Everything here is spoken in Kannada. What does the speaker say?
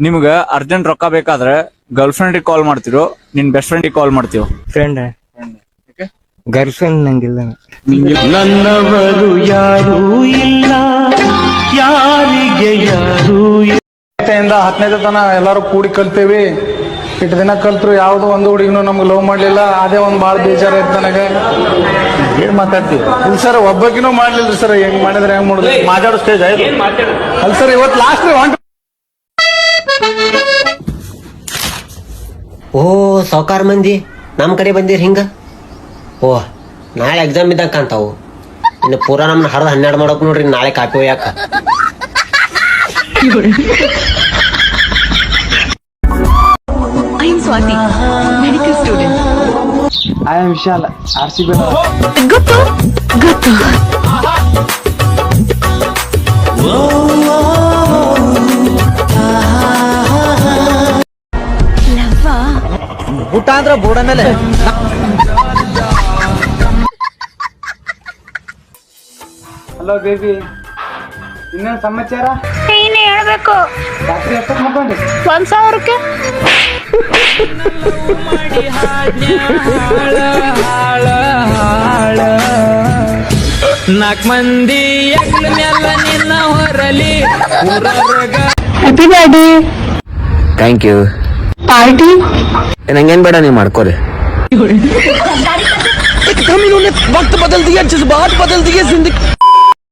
ನಿಮ್ಗ ಅರ್ಜೆಂಟ್ ರೊಕ್ಕ ಬೇಕಾದ್ರೆ ಗರ್ಲ್ ಫ್ರೆಂಡ್ ಕಾಲ್ ಮಾಡ್ತಿರೋ. ನಿನ್ ಬೆಸ್ಟ್ ಫ್ರೆಂಡ್ ಕಾಲ್ ಮಾಡ್ತೀವೋ ಫ್ರೆಂಡ್ ಗರ್ಲ್ ಫ್ರೆಂಡ್ ನಂಗಿಲ್ಲ. ನನ್ನವರು ಯಾರು ಇಲ್ಲ. ಯಾರಿಗೆ ಯಾರೂ ಇಂದ ಹತ್ತನೇ ತನ ಎಲ್ಲಾರು ಕೂಡಿ ಕಲ್ತೇವಿ. ಇಟ್ಟು ದಿನ ಕಲ್ತ್ರು ಯಾವ್ದು ಒಂದು ಹುಡುಗಿನೂ ನಮ್ಗೆ ಲವ್ ಮಾಡ್ಲಿಲ್ಲ. ಅದೇ ಒಂದ್ ಬಾಳ ಬೇಜಾರ ಇತ್ತು ನನಗೆ. ಏನ್ ಮಾತಾಡ್ತೀವಿ ಇಲ್ಲ ಸರ್ ಒಬ್ಬಕಿನೂ ಮಾಡ್ಲಿಲ್ಲ ಸರ್ ಹೆಂಗ್ ಮಾಡಿದ್ರೆ ಹೆಂಗ್ ಮಾಡುದು? ಮಾತಾಡೋ ಸ್ಟೇಜ್ ಆಯ್ತು. ಅಲ್ಲ ಸರ್ ಇವತ್ತು ಲಾಸ್ಟ್ ಹೊಂಟ ಓ ಸಾವ್ಕಾರ ಮಂದಿ. ನಮ್ಮ ಕಡೆ ಬಂದಿರಿ ಹಿಂಗ? ಓ ನಾಳೆ ಎಕ್ಸಾಮ್ ಇದ್ದಾಗ ಕಾಣ್ತಾವು. ಇನ್ನು ಪೂರಾ ನಮ್ಮನ್ನ ಹರಿದು ಹನ್ನೆರಡು ಮಾಡೋಕ್ ನೋಡ್ರಿ ನಾಳೆ copy ಒಯ್ಯಾಕ. I am Swathi medical student I am Vishal R C B ಗೊತ್ತು ಊಟ ಅಂದ್ರ ಬೋರ್ಡ ಮೇಲೆ. ಹಲೋ ಬೇಬಿ ಇನ್ನೇನು ಸಮಾಚಾರ? ಏನು ಹೇಳ್ಬೇಕು. ರಾತ್ರಿ ಎಷ್ಟಕ್ಕೆ ಮಕ್ಕೊಂಡಿ ಒಂದ್ ಸಾವಿರಕ್ಕೆ? ನಾಲ್ಕು ಮಂದಿ ಎಲ್ಲ ನಿನ್ನ ಹೊರಲಿ. Happy birthday thank you party ನಂಗೇನ್ ಬೇಡ ನೀವು ಮಾಡ್ಕೋರಿ वक्त बदल दिया जज्बात बदल दिए जिंदगी